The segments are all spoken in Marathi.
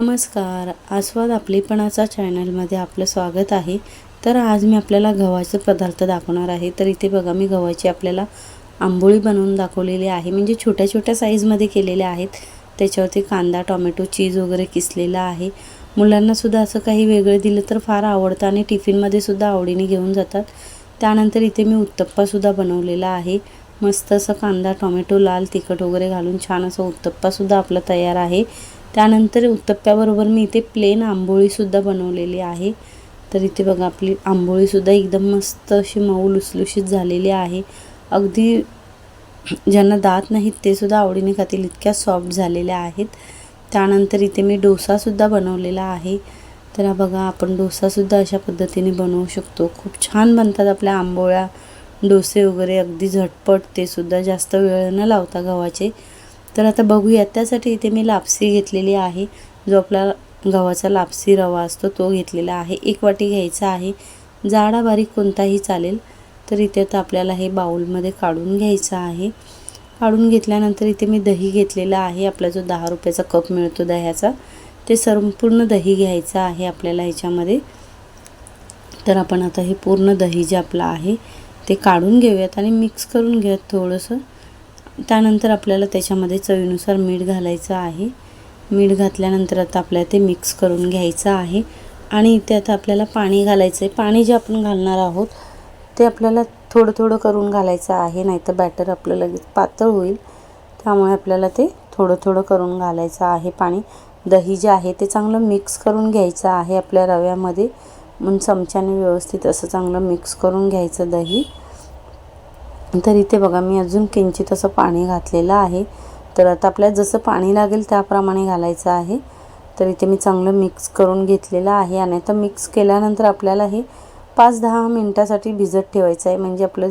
नमस्कार आस्वाद आपलेपणाचा चॅनलमध्ये आपलं स्वागत आहे. तर आज मी आपल्याला गव्हाचे पदार्थ दाखवणार आहे. तर इथे बघा मी गव्हाची आपल्याला आंबोळी बनवून दाखवलेली आहे. म्हणजे छोट्या छोट्या साईजमध्ये केलेल्या आहेत. त्याच्यावरती कांदा टोमॅटो चीज वगैरे किसलेला आहे. मुलांनासुद्धा असं काही वेगळं दिलं तर फार आवडतं आणि टिफिनमध्ये सुद्धा आवडीने घेऊन जातात. त्यानंतर इथे मी उत्तप्पासुद्धा बनवलेला आहे. मस्त असं कांदा टोमॅटो लाल तिखट वगैरे घालून छान असं उत्तप्पासुद्धा आपला तयार आहे. त्यानंतर उत्तप्प्याबरोबर मी इथे प्लेन आंबोळीसुद्धा बनवलेली आहे. तर इथे बघा आपली आंबोळीसुद्धा एकदम मस्त अशी मऊ लुसलुशीत झालेली आहे. अगदी ज्यांना दात नाहीत ते सुद्धा आवडीने खातील इतक्या सॉफ्ट झालेल्या आहेत. त्यानंतर इथे मी डोसासुद्धा बनवलेला आहे. तर हा बघा आपण डोसासुद्धा अशा पद्धतीने बनवू शकतो. खूप छान बनतात आपल्या आंबोळ्या डोसे वगैरे अगदी झटपट ते सुद्धा जास्त वेळ न लावता गव्हाचे. तर आता बघूयात त्यासाठी इथे मी लापसी घेतलेली आहे. जो आपला गव्हाचा लापसी रवा असतो तो घेतलेला आहे. एक वाटी घ्यायचा आहे. जाडा बारीक कोणताही चालेल तर इथे आता आपल्याला हे बाऊलमध्ये काढून घ्यायचं आहे. काढून घेतल्यानंतर इथे मी दही घेतलेला आहे. आपला जो दहा रुपयाचा कप मिळतो दह्याचा ते संपूर्ण दही घ्यायचं आहे आपल्याला ह्याच्यामध्ये. तर आपण आता हे पूर्ण दही जे आपलं आहे ते काढून घेऊयात आणि मिक्स करून घेऊयात थोडंसं. त्यानंतर आपल्याला त्याच्यामध्ये चवीनुसार मीठ घालायचं आहे. मीठ घातल्यानंतर आता आपल्याला ते मिक्स करून घ्यायचं आहे. आणि इथे आता आपल्याला पाणी घालायचं आहे. पाणी जे आपण घालणार आहोत ते आपल्याला थोडं थोडं करून घालायचं आहे नाहीतर बॅटर आपलं लगेच पातळ होईल. त्यामुळे आपल्याला ते थोडं थोडं करून घालायचं आहे पाणी. दही जे आहे ते चांगलं मिक्स करून घ्यायचं आहे आपल्या रव्यामध्ये. म्हणून चमच्याने व्यवस्थित असं चांगलं मिक्स करून घ्यायचं दही. तर इथे बघा मी अजून किंचित असं पाणी घातलेलं आहे. तर आता आपल्याला जसं पाणी लागेल त्याप्रमाणे घालायचं आहे. तर इथे मी चांगलं मिक्स करून घेतलेलं आहे आणि आता मिक्स केल्यानंतर आपल्याला हे पाच दहा मिनटासाठी भिजत ठेवायचं आहे. म्हणजे आपलं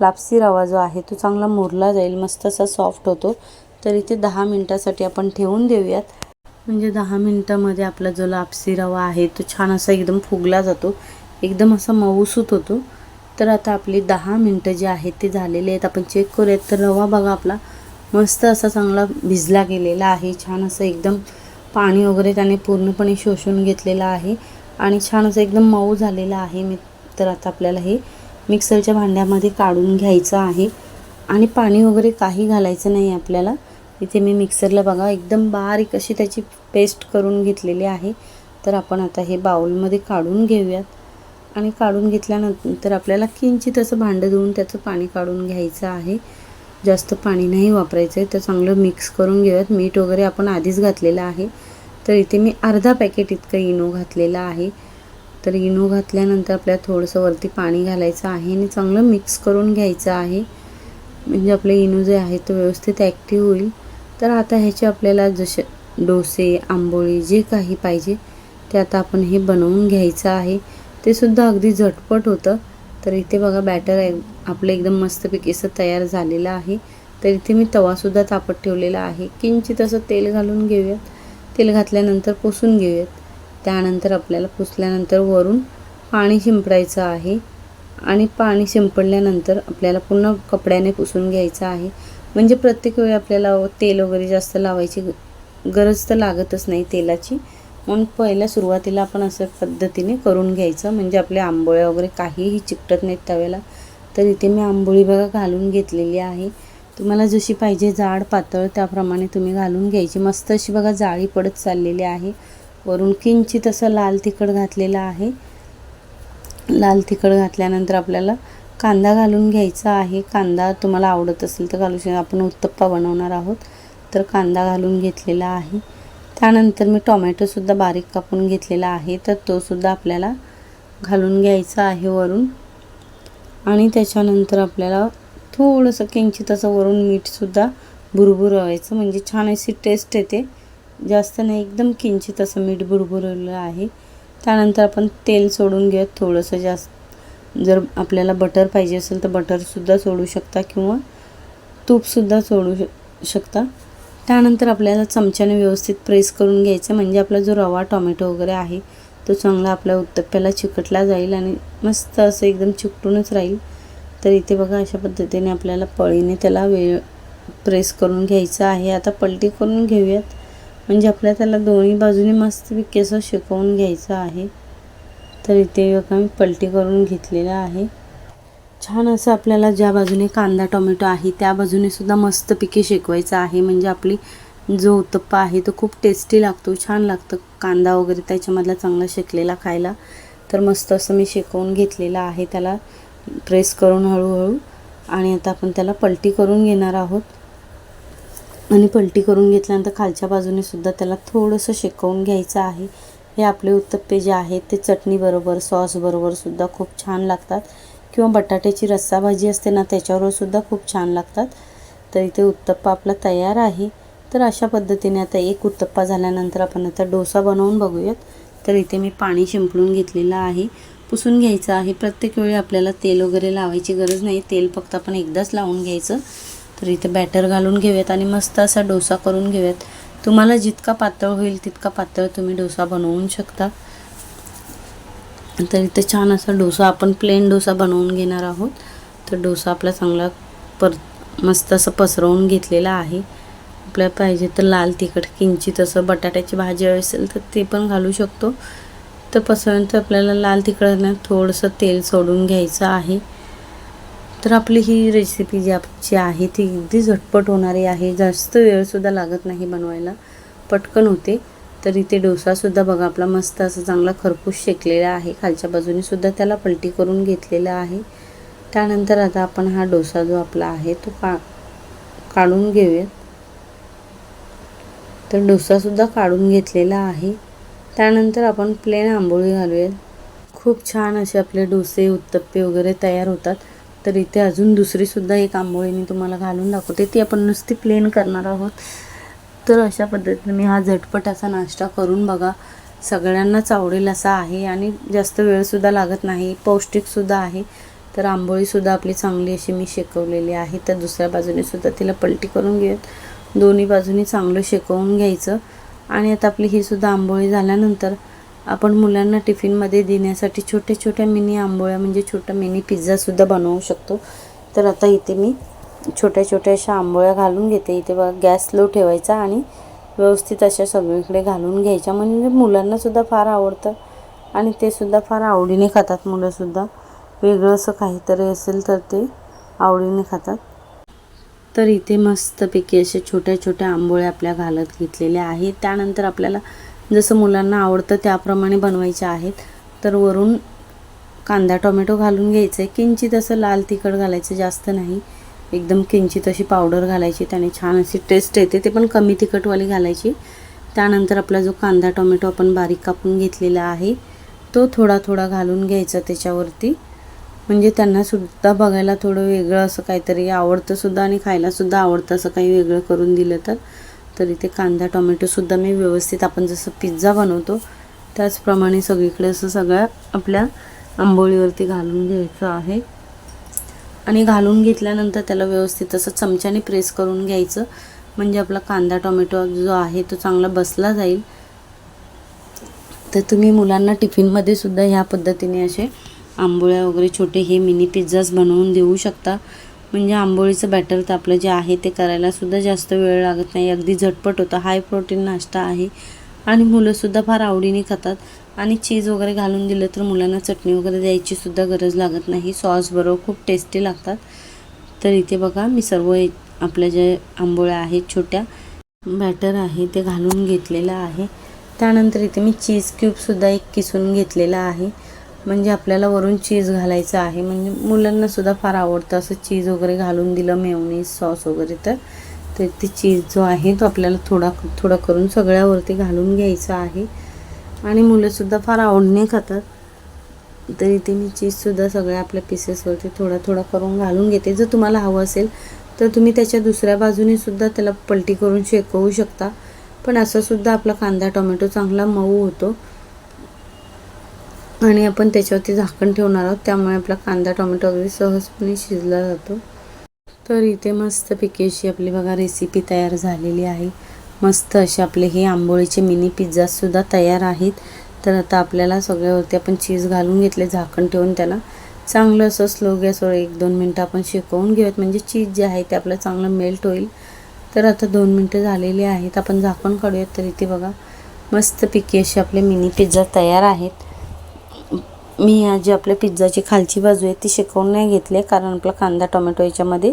लापसी रवा जो आहे तो चांगला मुरला जाईल मस्त असा सॉफ्ट होतो. तर इथे दहा मिनटासाठी आपण ठेवून देऊयात. म्हणजे दहा मिनटामध्ये आपला जो लापसी रवा आहे तो छान असा एकदम फुगला जातो. एकदम असा मऊसूत होतो. तर आता आपली दहा मिनटं जे आहेत ते झालेले आहेत. आपण चेक करूयात. तर रवा बघा आपला. मस्त असा चांगला भिजला गेलेला आहे. छान असं एकदम पाणी वगैरे त्याने पूर्णपणे शोषून घेतलेलं आहे. आणि छान असं एकदम मऊ झालेलं आहे. मी तर आता आपल्याला हे मिक्सरच्या भांड्यामध्ये काढून घ्यायचं आहे. आणि पाणी वगैरे काही घालायचं नाही आपल्याला. इथे मी मिक्सरला बघा एकदम बारीक अशी त्याची पेस्ट करून घेतलेली आहे. तर आपण आता हे बाउलमध्ये काढून घेऊयात. आणि काढून घेतल्यानंतर आपल्याला किंचित असं भांडं धुवून त्याचं पाणी काढून घ्यायचं आहे. जास्त पाणी नाही वापरायचं आहे तर चांगलं मिक्स करून घेऊयात. मीठ वगैरे आपण आधीच घातलेलं आहे. तर इथे मी अर्धा पॅकेट इतकं इनो घातलेलं आहे. तर इनो घातल्यानंतर आपल्याला थोडंसं वरती पाणी घालायचं आहे आणि चांगलं मिक्स करून घ्यायचं आहे. म्हणजे आपलं इनो जे आहे तो व्यवस्थित ॲक्टिव्ह होईल. तर आता ह्याचे आपल्याला जसे डोसे आंबोळी जे काही पाहिजे ते आता आपण हे बनवून घ्यायचं आहे. ते सुद्धा अगदी झटपट होतं. तर इथे बघा बॅटर आहे. आपलं एकदम मस्तपैकी असं तयार झालेलं आहे. तर इथे मी तवासुद्धा तापत ठेवलेला आहे. किंचित असं तेल घालून घेऊयात. तेल घातल्यानंतर पुसून घेऊयात. त्यानंतर आपल्याला पुसल्यानंतर वरून पाणी शिंपडायचं आहे. आणि पाणी शिंपडल्यानंतर आपल्याला पुन्हा कपड्याने पुसून घ्यायचं आहे. म्हणजे प्रत्येक वेळी आपल्याला तेल वगैरे जास्त लावायची गरज तर लागतच नाही तेलाची. मग पहिल्या सुरुवातीला आपण असं पद्धतीने करून घ्यायचं. म्हणजे आपल्या आंबोळ्या वगैरे काहीही चिकटत नाहीत तव्याला. तर इथे मी आंबोळी बघा घालून घेतलेली आहे. तुम्हाला जशी पाहिजे जाड पातळ त्याप्रमाणे तुम्ही घालून घ्यायची. मस्त अशी बघा जाळी पडत चाललेली आहे. वरून किंचित असं लाल तिखट घातलेलं आहे. लाल तिखट घातल्यानंतर आपल्याला कांदा घालून घ्यायचा आहे. कांदा तुम्हाला आवडत असेल तर घालू शकता. आपण उत्तप्पा बनवणार आहोत. तर कांदा घालून घेतलेला आहे. त्यानंतर मी टोमॅटोसुद्धा बारीक कापून घेतलेला आहे तर तोसुद्धा आपल्याला घालून घ्यायचा आहे वरून. आणि त्याच्यानंतर आपल्याला थोडंसं किंचित असं वरून मीठसुद्धा भुरभुरवायचं म्हणजे छान अशी टेस्ट येते. जास्त नाही एकदम किंचित असं मीठ बुरबुरवलं आहे. त्यानंतर आपण तेल सोडून घेऊयात थोडंसं जास्त. जर आपल्याला बटर पाहिजे असेल तर बटरसुद्धा सोडू शकता किंवा तूपसुद्धा सोडू शकता. त्यानंतर आपल्याला चमच्याने व्यवस्थित प्रेस करून घ्यायचं म्हणजे आपला जो रवा टॉमॅटो वगैरे आहे तो चांगला आपल्या उत्तप्प्याला चिकटला जाईल आणि मस्त असं एकदम चिकटूनच राहील. तर इथे बघा अशा पद्धतीने आपल्याला पळीने त्याला वेळ प्रेस करून घ्यायचं आहे. आता पलटी करून घेऊयात. म्हणजे आपल्याला त्याला दोन्ही बाजूने मस्तपैकी असं शिकवून घ्यायचं आहे. तर इथे बघा मी पलटी करून घेतलेलं आहे. छान असं आपल्याला ज्या बाजूने कांदा टोमॅटो आहे त्या बाजूने सुद्धा मस्तपैकी शेकवायचं आहे. म्हणजे आपली जो उत्तप्पा आहे तो खूप टेस्टी लागतो छान लागतं. कांदा वगैरे त्याच्यामधला चांगला शेकलेला खायला. तर मस्त असं मी शेकवून घेतलेलं आहे. त्याला प्रेस करून हळूहळू आणि आता आपण त्याला पलटी करून घेणार आहोत. आणि पलटी करून घेतल्यानंतर खालच्या बाजूने सुद्धा त्याला थोडंसं शेकवून घ्यायचं आहे. हे आपले उत्तप्पे जे आहेत ते चटणीबरोबर सॉसबरोबर सुद्धा खूप छान लागतात. किंवा बटाट्याची रस्सा भाजी असते ना त्याच्यावर सुद्धा खूप छान लागतात. तर इथे उत्तप्पा आपला तयार आहे. तर अशा पद्धतीने आता एक उत्तप्पा झाल्यानंतर आपण आता डोसा बनवून बघूयात. तर इथे मी पाणी शिंपडून घेतलेलं आहे. पुसून घ्यायचं आहे. प्रत्येक वेळी आपल्याला तेल वगैरे लावायची गरज नाही. तेल फक्त आपण एकदाच लावून घ्यायचं. तर इथे बॅटर घालून घेऊयात आणि मस्त असा डोसा करून घेऊयात. तुम्हाला जितका पातळ होईल तितका पातळ तुम्ही डोसा बनवू शकता. तर इथे छान असा डोसा आपण प्लेन डोसा बनवून घेणार आहोत. तर डोसा आपला चांगला पर मस्त असं पसरवून घेतलेला आहे. आपल्याला पाहिजे तर लाल तिखट किंचित असं बटाट्याची भाजी असेल तर ते पण घालू शकतो. तर पसरल्यानंतर आपल्याला लाल तिखट थोडंसं तेल सोडून घ्यायचं आहे. तर आपली ही रेसिपी जी आपची आहे ती अगदी झटपट होणारी आहे. जास्त वेळसुद्धा लागत नाही बनवायला. पटकन होते. तर इथे डोसासुद्धा बघा आपला मस्त असं चांगला खरपूस शेकलेला आहे. खालच्या बाजूनेसुद्धा त्याला पलटी करून घेतलेला आहे. त्यानंतर आता आपण हा डोसा जो आपला आहे तो का काढून घेऊयात. तर डोसासुद्धा काढून घेतलेला आहे. त्यानंतर आपण प्लेन आंबोळी घालूयात. खूप छान असे आपले डोसे उत्तप्पे वगैरे तयार होतात. तर इथे अजून दुसरीसुद्धा एक आंबोळी मी तुम्हाला घालून दाखवते. ती आपण नुसती प्लेन करणार आहोत. तर अशा पद्धतीने मी हा झटपट असा नाश्ता करून बघा. सगळ्यांनाच आवडेल असा आहे आणि जास्त वेळसुद्धा लागत नाही. पौष्टिकसुद्धा आहे. तर आंबोळीसुद्धा आपली चांगली अशी मी शेकवलेली आहे. तर दुसऱ्या बाजूनेसुद्धा तिला पलटी करून घेत दोन्ही बाजूनी चांगलं शेकवून घ्यायचं. आणि आता आपली ही सुद्धा आंबोळी झाल्यानंतर आपण मुलांना टिफिनमध्ये देण्यासाठी छोट्या छोट्या मिनी आंबोळ्या म्हणजे छोटा मिनी पिझ्झासुद्धा बनवू शकतो. तर आता इथे मी छोट्या छोट्या अशा आंबोळ्या घालून घेते. इथे बघा गॅस स्लो ठेवायचा आणि व्यवस्थित अशा सगळीकडे घालून घ्यायच्या. म्हणजे मुलांनासुद्धा फार आवडतं आणि ते सुद्धा फार आवडीने खातात मुलंसुद्धा वेगळं असं काहीतरी असेल तर ते आवडीने खातात. तर इथे मस्तपैकी अशा छोट्या छोट्या आंबोळ्या आपल्या घालत घेतलेल्या आहेत. त्यानंतर आपल्याला जसं मुलांना आवडतं त्याप्रमाणे बनवायचे आहेत. तर वरून कांदा टोमॅटो घालून घ्यायचं. आहे किंचित असं लाल तिखट घालायचं जास्त नाही. एकदम किंचित अशी पावडर घालायची त्याने छान अशी टेस्ट येते. ते पण कमी तिखटवाली घालायची. त्यानंतर आपला जो कांदा टोमॅटो आपण बारीक कापून घेतलेला आहे तो थोडा थोडा घालून घ्यायचा त्याच्यावरती. म्हणजे त्यांनासुद्धा बघायला थोडं वेगळं असं काहीतरी आवडतंसुद्धा आणि खायलासुद्धा आवडतं असं काही वेगळं करून दिलं तर. तर इथे कांदा टोमॅटोसुद्धा मी व्यवस्थित आपण जसं पिझ्झा बनवतो त्याचप्रमाणे सगळीकडे असं सगळ्या आपल्या आंबोळीवरती घालून घ्यायचं आहे. आणि घालून घेतल्यानंतर त्याला व्यवस्थित असं चमच्याने प्रेस करून घ्यायचं. म्हणजे आपला कांदा टोमॅटो जो आहे तो चांगला बसला जाईल. तर तुम्ही मुलांना टिफिनमध्ये सुद्धा ह्या पद्धतीने असे आंबोळ्या वगैरे छोटे हे मिनी पिझ्झाज बनवून देऊ शकता. म्हणजे आंबोळीचं बॅटर तर आपलं जे आहे ते करायलासुद्धा जास्त वेळ लागत नाही. अगदी झटपट होतं. हाय प्रोटीन नाश्ता आहे. आणि मुलंसुद्धा फार आवडीने खातात. आणि चीज वगैरे घालून दिलं तर मुलांना चटणी वगैरे द्यायची सुद्धा गरज लागत नाही. सॉसबरोबर खूप टेस्टी लागतात. तर इथे बघा मी सर्व आपल्या जे आंबोळ्या आहेत छोट्या बॅटर आहे ते घालून घेतलेलं आहे. त्यानंतर इथे मी चीज क्यूबसुद्धा एक किसून घेतलेला आहे. म्हणजे आपल्याला वरून चीज घालायचं आहे. म्हणजे मुलांनासुद्धा फार आवडतं असं चीज वगैरे घालून दिलं मेवनीज सॉस वगैरे तर. तर ते चीज जो आहे तो आपल्याला थोडा थोडा करून सगळ्यावरती घालून घ्यायचा आहे. आणि मुलंसुद्धा फार आवडीने खातात. तर इथे मी चीजसुद्धा सगळ्या आपल्या पीसेसवरती थोडा थोडा करून घालून घेते. जर तुम्हाला हवं असेल तर तुम्ही त्याच्या दुसऱ्या बाजूने सुद्धा त्याला पलटी करून शेकवू शकता. पण असं सुद्धा आपला कांदा टोमॅटो चांगला मऊ होतो. आणि आपण त्याच्यावरती झाकण ठेवणार आहोत. त्यामुळे आपला कांदा टोमॅटो अगदी सहजपणे शिजला जातो. तर इथे मस्तपैकी अशी आपली बघा रेसिपी तयार झालेली आहे. मस्त असे आपले हे आंबोळीचे मिनी पिझ्झासुद्धा तयार आहेत. तर आता आपल्याला सगळ्यावरती आपण चीज घालून घेतले झाकण ठेवून त्याला. चांगलं असं स्लो गॅसवर एक दोन मिनटं आपण शिकवून घेऊयात. म्हणजे चीज जे आहे ते आपलं चांगलं मेल्ट होईल. तर आता दोन मिनटं झालेली आहेत. आपण झाकण काढूयात तर इथे बघा. मस्तपैकी असे आपले मिनी पिझ्झा तयार आहेत. मी ह्या जी आपल्या पिझ्झाची खालची बाजू आहे ती शिकवून नाही घेतली आहे. कारण आपला कांदा टोमॅटो याच्यामध्ये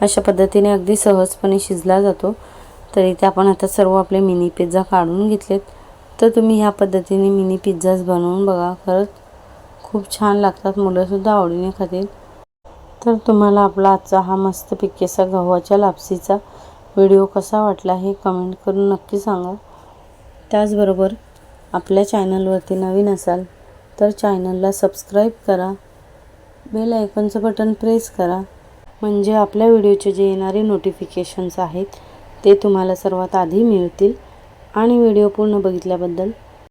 अशा पद्धतीने अगदी सहजपणे शिजला जातो. तर इथे आपण आता सर्व आपले मिनी पिझ्झा काढून घेतलेत. तर तुम्ही ह्या पद्धतीने मिनी पिझ्झाच बनवून बघा. खरंच खूप छान लागतात. मुलंसुद्धा आवडीने खातील. तर तुम्हाला आपला आजचा हा मस्त असा गव्हाच्या लापसीचा व्हिडिओ कसा वाटला हे कमेंट करून नक्की सांगा. त्याचबरोबर आपल्या चॅनलवरती नवीन असाल तर चॅनलला सबस्क्राईब करा. बेल आयकॉनचं बटन प्रेस करा. म्हणजे आपल्या व्हिडिओचे जे येणारे नोटिफिकेशन्स आहेत ते तुम्हाला सर्वात आधी मिळतील. आणि व्हिडिओ पूर्ण बघितल्याबद्दल